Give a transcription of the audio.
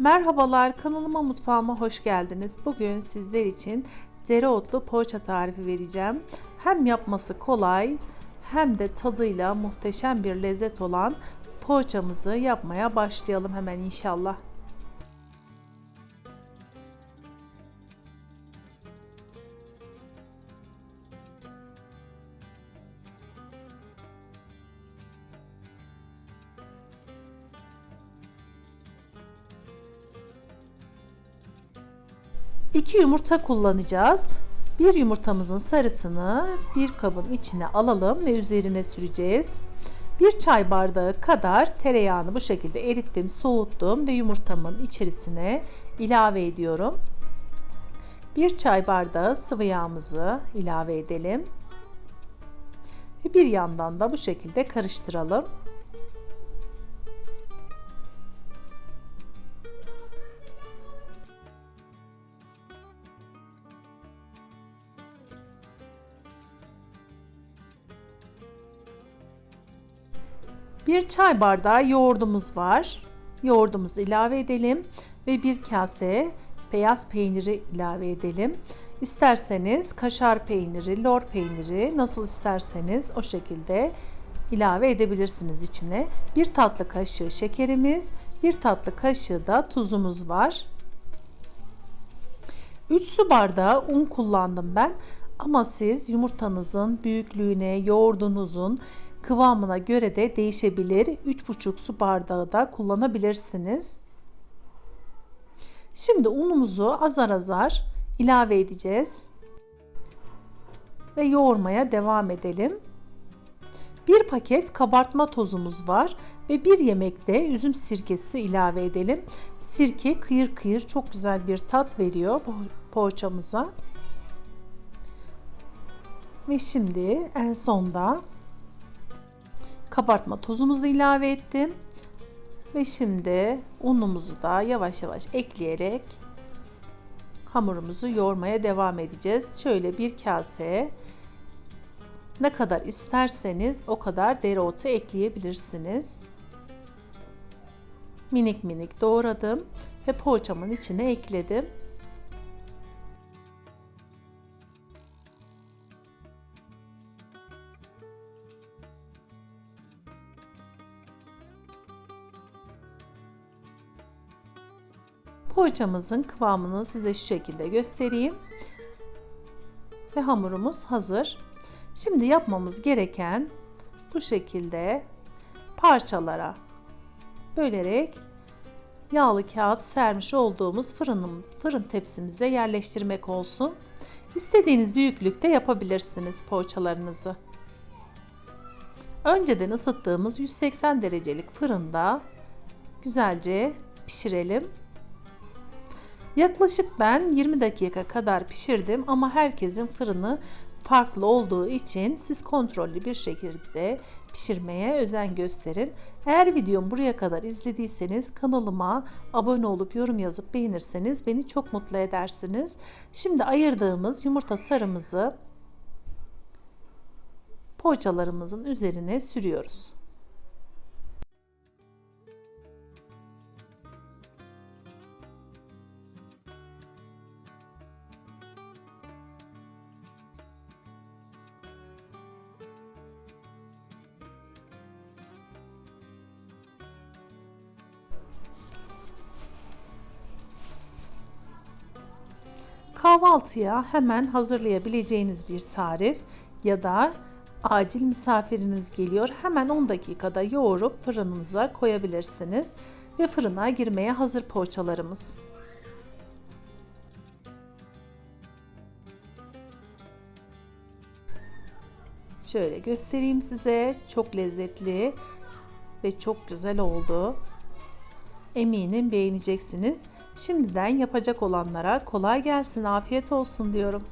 Merhabalar kanalıma mutfağıma hoş geldiniz. Bugün sizler için dereotlu poğaça tarifi vereceğim. Hem yapması kolay hem de tadıyla muhteşem bir lezzet olan poğaçamızı yapmaya başlayalım hemen inşallah. İki yumurta kullanacağız. Bir yumurtamızın sarısını bir kabın içine alalım ve üzerine süreceğiz. Bir çay bardağı kadar tereyağını bu şekilde erittim, soğuttum ve yumurtamın içerisine ilave ediyorum. Bir çay bardağı sıvı yağımızı ilave edelim. Ve bir yandan da bu şekilde karıştıralım. Bir çay bardağı yoğurdumuz var. Yoğurdumuzu ilave edelim ve bir kase beyaz peyniri ilave edelim. İsterseniz kaşar peyniri, lor peyniri nasıl isterseniz o şekilde ilave edebilirsiniz içine. Bir tatlı kaşığı şekerimiz, bir tatlı kaşığı da tuzumuz var. 3 su bardağı un kullandım ben ama siz yumurtanızın büyüklüğüne, yoğurdunuzun kıvamına göre de değişebilir. 3,5 su bardağı da kullanabilirsiniz. Şimdi unumuzu azar azar ilave edeceğiz. Ve yoğurmaya devam edelim. Bir paket kabartma tozumuz var ve bir yemekte üzüm sirkesi ilave edelim. Sirke kıyır kıyır çok güzel bir tat veriyor poğaçamıza. Ve şimdi en sonda kabartma tozumuzu ilave ettim. Ve şimdi unumuzu da yavaş yavaş ekleyerek hamurumuzu yoğurmaya devam edeceğiz. Şöyle bir kase ne kadar isterseniz o kadar dereotu ekleyebilirsiniz. Minik minik doğradım ve poğaçamın içine ekledim. Poğaçamızın kıvamını size şu şekilde göstereyim. Ve hamurumuz hazır. Şimdi yapmamız gereken bu şekilde parçalara bölerek yağlı kağıt sermiş olduğumuz fırının fırın tepsimize yerleştirmek olsun. İstediğiniz büyüklükte yapabilirsiniz poğaçalarınızı. Önceden ısıttığımız 180 derecelik fırında güzelce pişirelim. Yaklaşık ben 20 dakika kadar pişirdim ama herkesin fırını farklı olduğu için siz kontrollü bir şekilde pişirmeye özen gösterin. Eğer videomu buraya kadar izlediyseniz kanalıma abone olup yorum yazıp beğenirseniz beni çok mutlu edersiniz. Şimdi ayırdığımız yumurta sarımızı poğaçalarımızın üzerine sürüyoruz. Kahvaltıya hemen hazırlayabileceğiniz bir tarif ya da acil misafiriniz geliyor hemen 10 dakikada yoğurup fırınınıza koyabilirsiniz ve fırına girmeye hazır poğaçalarımız. Şöyle göstereyim size. Çok lezzetli ve çok güzel oldu. Eminim beğeneceksiniz. Şimdiden yapacak olanlara kolay gelsin, afiyet olsun diyorum.